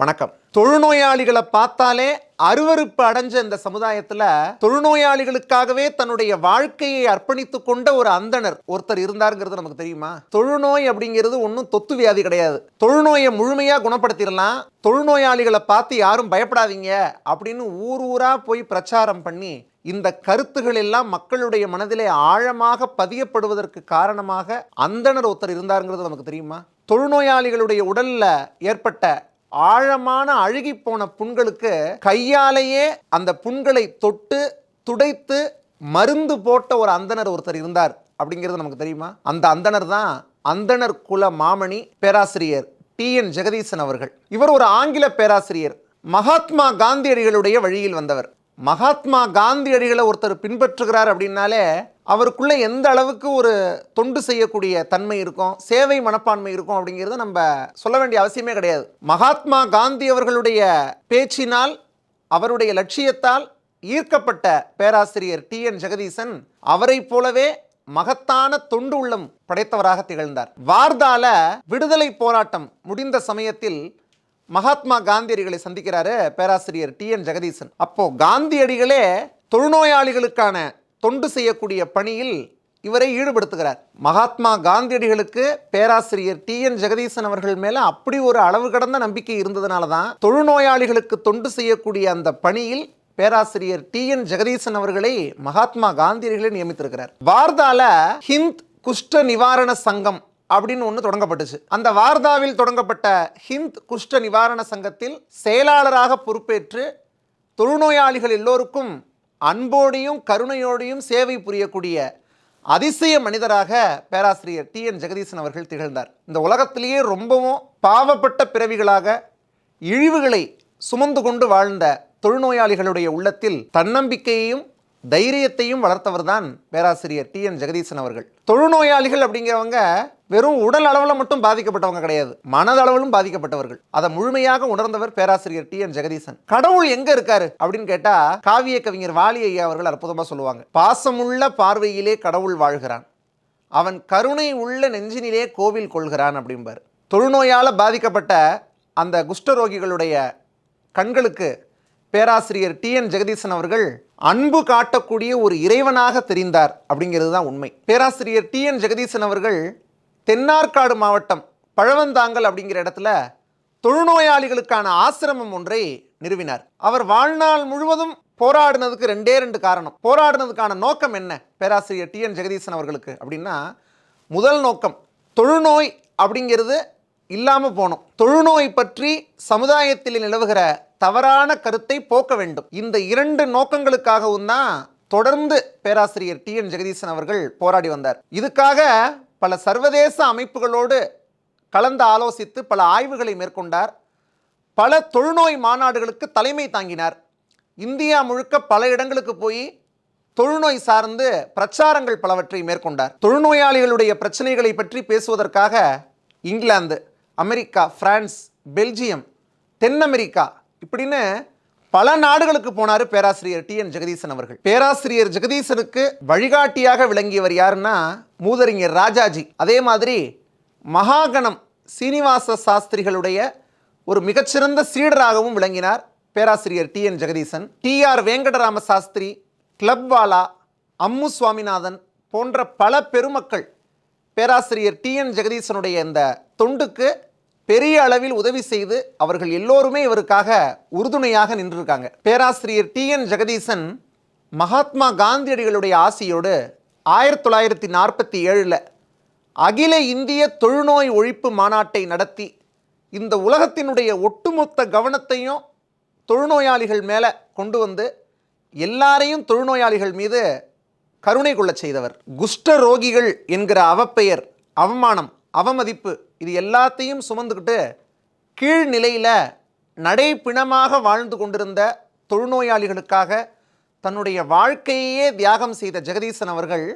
வணக்கம். தொழுநோயாளிகளை பார்த்தாலே அருவருப்பு அடைஞ்ச இந்த சமுதாயத்தில் தொழுநோயாளிகளுக்காகவே தன்னுடைய வாழ்க்கையை அர்ப்பணித்து கொண்ட ஒரு அந்தணர் ஒருத்தர் இருந்தாருங்கிறது நமக்கு தெரியுமா? தொழுநோய் அப்படிங்கிறது ஒன்றும் தொத்து வியாதி கிடையாது. தொழுநோயை முழுமையாக குணப்படுத்திடலாம். தொழுநோயாளிகளை பார்த்து யாரும் பயப்படாதீங்க அப்படின்னு ஊர் ஊராக போய் பிரச்சாரம் பண்ணி இந்த கருத்துகள் எல்லாம் மக்களுடைய மனதிலே ஆழமாக பதியப்படுவதற்கு காரணமாக அந்தணர் ஒருத்தர் இருந்தாருங்கிறது நமக்கு தெரியுமா? தொழுநோயாளிகளுடைய உடலில் ஏற்பட்ட ஆழமான அழுகி போன புண்களுக்கு கையாலேயே அந்த புண்களை தொட்டு துடைத்து மருந்து போட்ட ஒரு அந்தணர் ஒருத்தர் இருந்தார். அப்படிங்கிறது நமக்கு தெரியுமா? அந்த அந்தணர் தான் அந்தணர் குல மாமணி பேராசிரியர் டி என். ஜெகதீசன் அவர்கள். இவர் ஒரு ஆங்கில பேராசிரியர். மகாத்மா காந்தியடிகளுடைய வழியில் வந்தவர். மகாத்மா காந்தியடிகளை ஒருத்தர் பின்பற்றுகிறார் அப்படின்னாலே அவருக்குள்ளே எந்த அளவுக்கு ஒரு தொண்டு செய்யக்கூடிய தன்மை இருக்கும் சேவை மனப்பான்மை இருக்கும் அப்படிங்கிறத நம்ம சொல்ல வேண்டிய அவசியமே கிடையாது. மகாத்மா காந்தி அவர்களுடைய பேச்சினால் அவருடைய லட்சியத்தால் ஈர்க்கப்பட்ட பேராசிரியர் டி என் ஜெகதீசன் அவரைப் போலவே மகத்தான தொண்டு உள்ளம் படைத்தவராக திகழ்ந்தார். வார்தால விடுதலை போராட்டம் முடிந்த சமயத்தில் மகாத்மா காந்தியடிகளை சந்திக்கிறாரு பேராசிரியர் டி என் ஜெகதீசன். அப்போ காந்தியடிகளே தொழுநோயாளிகளுக்கான தொண்டு செய்யக்கூடிய பணியில் இவரை ஈடுபடுத்துகிறார். மகாத்மா காந்தியடிகளுக்கு பேராசிரியர் டி என் ஜெகதீசன் அவர்கள் மேல அப்படி ஒரு அளவு கடந்த நம்பிக்கை இருந்ததுனால தான் தொழுநோயாளிகளுக்கு தொண்டு செய்யக்கூடிய அந்த பணியில் பேராசிரியர் டி என் ஜெகதீசன் அவர்களை மகாத்மா காந்தியடிகளை நியமித்திருக்கிறார். வார்தால ஹிந்த் குஷ்ட நிவாரண சங்கம் அப்படின்னு ஒன்று தொடங்கப்பட்டுச்சு. அந்த வார்தாவில் தொடங்கப்பட்ட ஹிந்த் குஷ்ட நிவாரண சங்கத்தில் செயலாளராக பொறுப்பேற்று தொழுநோயாளிகள் எல்லோருக்கும் அன்போடையும் கருணையோடையும் சேவை புரியக்கூடிய அதிசய மனிதராக பேராசிரியர் டி. என். ஜெகதீசன் அவர்கள் திகழ்ந்தார். இந்த உலகத்திலேயே ரொம்பவும் பாவப்பட்ட பிறவிகளாக இழிவுகளை சுமந்து கொண்டு வாழ்ந்த தொழுநோயாளிகளுடைய உள்ளத்தில் தன்னம்பிக்கையையும் தைரியத்தையும் வளர்த்தவர் தான் பேராசிரியர் டி. என். ஜெகதீசன் அவர்கள். தொழுநோயாளிகள் அப்படிங்கிறவங்க வெறும் உடல் அளவில் மட்டும் பாதிக்கப்பட்டவங்க கிடையாது. மனதளவிலும் பாதிக்கப்பட்டவர்கள். அதை முழுமையாக உணர்ந்தவர் பேராசிரியர் டி. என். ஜெகதீசன். கடவுள் எங்க இருக்காரு? அப்படின்னு கேட்டா காவிய கவிஞர் வாலி ஐயா அவர்கள் அற்புதமா சொல்லுவாங்க. பாசமுள்ள பார்வையிலே கடவுள் வாழ்கிறான். அவன் கருணை உள்ள நெஞ்சினிலே கோவில் கொள்கிறான் அப்படிம்பார். தொழுநோயால் பாதிக்கப்பட்ட அந்த குஷ்டரோகிகளுடைய கண்களுக்கு பேராசிரியர் டி. என். ஜெகதீசன் அவர்கள் அன்பு காட்டக்கூடிய ஒரு இறைவனாக தெரிந்தார் அப்படிங்கிறது தான் உண்மை. பேராசிரியர் டி. என். ஜெகதீசன் அவர்கள் தென்னார்காடு மாவட்டம் பழவந்தாங்கல் அப்படிங்கிற இடத்துல தொழுநோயாளிகளுக்கான ஆசிரமம் ஒன்றை நிறுவினார். அவர் வாழ்நாள் முழுவதும் போராடினதுக்கு ரெண்டே ரெண்டு காரணம். போராடினதுக்கான நோக்கம் என்ன? பேராசிரியர் டி என் ஜெகதீசன் அவர்களுக்கு அப்படின்னா முதல் நோக்கம் தொழுநோய் அப்படிங்கிறது இல்லாமல் போகணும். தொழுநோய் பற்றி சமுதாயத்தில் நிலவுகிற தவறான கருத்தை போக்க வேண்டும். இந்த இரண்டு நோக்கங்களுக்காகவும் தான் தொடர்ந்து பேராசிரியர் டி என் ஜெகதீசன் அவர்கள் போராடி வந்தார். இதுக்காக பல சர்வதேச அமைப்புகளோடு கலந்து ஆலோசித்து பல ஆய்வுகளை மேற்கொண்டார். பல தொழுநோய் மாநாடுகளுக்கு தலைமை தாங்கினார். இந்தியா முழுக்க பல இடங்களுக்கு போய் தொழுநோய் சார்ந்து பிரச்சாரங்கள் பலவற்றை மேற்கொண்டார். தொழுநோயாளிகளுடைய பிரச்சனைகளை பற்றி பேசுவதற்காக இங்கிலாந்து அமெரிக்கா பிரான்ஸ் பெல்ஜியம் தென் அமெரிக்கா இப்படின்னு பல நாடுகளுக்கு போனார் பேராசிரியர் டி என் ஜெகதீசன் அவர்கள். பேராசிரியர் ஜெகதீசனுக்கு வழிகாட்டியாக விளங்கியவர் யாருன்னா மூதறிஞர் ராஜாஜி. அதே மாதிரி மகாகணம் சீனிவாச சாஸ்திரிகளுடைய ஒரு மிகச்சிறந்த சீடராகவும் விளங்கினார் பேராசிரியர் T N Jagadeesan. T R Venkatarama Sastri Clubwala Ammu Swaminathan போன்ற பல பெருமக்கள் பேராசிரியர் டி என் ஜெகதீசனுடைய இந்த தொண்டுக்கு பெரிய அளவில் உதவி செய்து அவர்கள் எல்லோருமே இவருக்காக உறுதுணையாக நின்றிருக்காங்க. பேராசிரியர் டி என் ஜெகதீசன் மகாத்மா காந்தியடிகளுடைய ஆசியோடு ஆயிரத்தி தொள்ளாயிரத்தி நாற்பத்தி ஏழில் அகில இந்திய தொழுநோய் ஒழிப்பு மாநாட்டை நடத்தி இந்த உலகத்தினுடைய ஒட்டுமொத்த கவனத்தையும் தொழுநோயாளிகள் மேலே கொண்டு வந்து எல்லாரையும் தொழுநோயாளிகள் மீது கருணை கொள்ளச் செய்தவர். குஷ்ட ரோகிகள் என்கிற அவப்பெயர் அவமானம் அவமதிப்பு. இது எல்லாத்தையும் சுமந்துக்கிட்டு கீழ்நிலையில் நடைப்பிணமாக வாழ்ந்து கொண்டிருந்த தொழுநோயாளிகளுக்காக தன்னுடைய வாழ்க்கையே தியாகம் செய்த ஜெகதீசன் அவர்கள்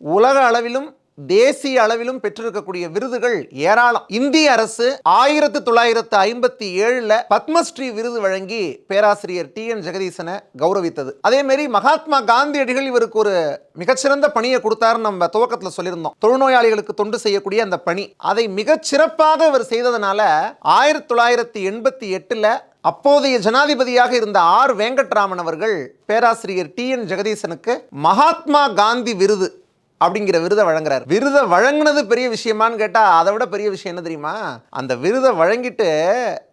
உலக அளவிலும் தேசிய அளவிலும் பெற்றிருக்கக்கூடிய விருதுகள் ஏராளம். இந்திய அரசு ஆயிரத்தி தொள்ளாயிரத்து ஐம்பத்தி ஏழுல பத்மஸ்ரீ விருது வழங்கி பேராசிரியர் டி என் ஜெகதீசனை கௌரவித்தது. அதே மாதிரி மகாத்மா காந்தியடிகள் இவருக்கு ஒரு மிகச்சிறந்த பணியை கொடுத்தாருன்னு நம்ம துவக்கத்துல சொல்லியிருந்தோம். தொழுநோயாளிகளுக்கு தொண்டு செய்யக்கூடிய அந்த பணி. அதை மிகச்சிறப்பாக இவர் செய்ததனால ஆயிரத்தி தொள்ளாயிரத்தி எண்பத்தி எட்டுல அப்போதைய ஜனாதிபதியாக இருந்த ஆர். வெங்கட்ராமன் அவர்கள் பேராசிரியர் டி என் ஜெகதீசனுக்கு மகாத்மா காந்தி விருது அப்படிங்கிற விருதை வழங்குறார். விருதை வழங்கினது பெரிய விஷயமான்னு கேட்டால் அதை விட பெரிய விஷயம் என்ன தெரியுமா? அந்த விருதை வழங்கிட்டு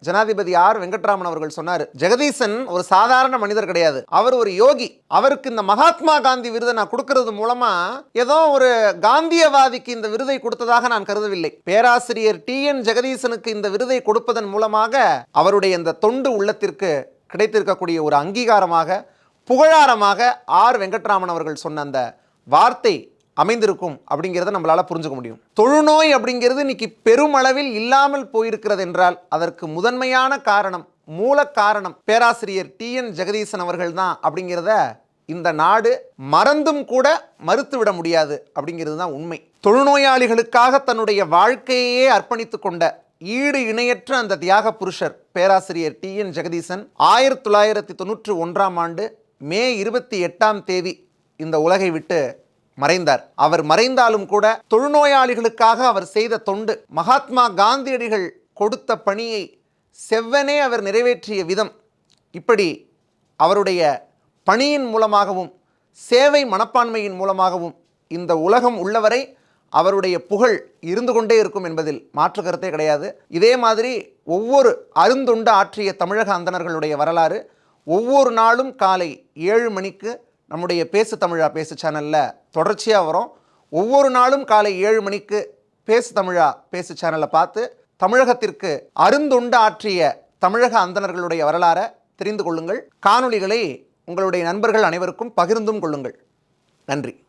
ஜனாதிபதி ஆர் வெங்கட்ராமன் அவர்கள் சொன்னார் ஜெகதீசன் ஒரு சாதாரண மனிதர் கிடையாது. அவர் ஒரு யோகி. அவருக்கு இந்த மகாத்மா காந்தி விருதை நான் கொடுக்கறது மூலமா ஏதோ ஒரு காந்தியவாதிக்கு இந்த விருதை கொடுத்ததாக நான் கருதவில்லை. பேராசிரியர் டி. என். ஜெகதீசனுக்கு இந்த விருதை கொடுப்பதன் மூலமாக அவருடைய இந்த தொண்டு உள்ளத்திற்கு கிடைத்திருக்கக்கூடிய ஒரு அங்கீகாரமாக புகழாரமாக ஆர் வெங்கட்ராமன் அவர்கள் சொன்ன அந்த வார்த்தை அமைந்திருக்கும் அப்படிங்கிறத நம்மளால் புரிஞ்சுக்க முடியும். தொழுநோய் அப்படிங்கிறது இன்னைக்கு பெருமளவில் இல்லாமல் போயிருக்கிறது என்றால் அதற்கு முதன்மையான காரணம் மூல காரணம் பேராசிரியர் டி என் ஜெகதீசன் அவர்கள் தான் அப்படிங்கிறத இந்த நாடு மறந்தும் கூட மறுத்துவிட முடியாது அப்படிங்கிறது தான் உண்மை. தொழுநோயாளிகளுக்காக தன்னுடைய வாழ்க்கையே அர்ப்பணித்து கொண்ட ஈடு இணையற்ற அந்த தியாக புருஷர் பேராசிரியர் டி என் ஜெகதீசன் ஆயிரத்தி தொள்ளாயிரத்தி தொண்ணூற்றி ஒன்றாம் ஆண்டு மே இருபத்தி எட்டாம் தேதி இந்த உலகை விட்டு மறைந்தார். அவர் மறைந்தாலும் கூட தொழுநோயாளிகளுக்காக அவர் செய்த தொண்டு. மகாத்மா காந்தியடிகள் கொடுத்த பணியை செவ்வனே அவர் நிறைவேற்றிய விதம். இப்படி அவருடைய பணியின் மூலமாகவும் சேவை மனப்பான்மையின் மூலமாகவும் இந்த உலகம் உள்ளவரை அவருடைய புகழ் இருந்து கொண்டே இருக்கும் என்பதில் மாற்று கருத்தே கிடையாது. இதே மாதிரி ஒவ்வொரு அருந்துண்டு ஆற்றிய தமிழக அந்தணர்களுடைய வரலாறு ஒவ்வொரு நாளும் காலை ஏழு மணிக்கு நம்முடைய பேசு தமிழா பேசு சேனலில் தொடர்ச்சியாக வரும். ஒவ்வொரு நாளும் காலை ஏழு மணிக்கு பேசு தமிழா பேசு சேனலை பார்த்து தமிழகத்திற்கு அருந்துண்டு ஆற்றிய தமிழக அந்தணர்களுடைய வரலாறை தெரிந்து கொள்ளுங்கள். காணொளிகளை உங்களுடைய நண்பர்கள் அனைவருக்கும் பகிர்ந்தும் கொள்ளுங்கள். நன்றி.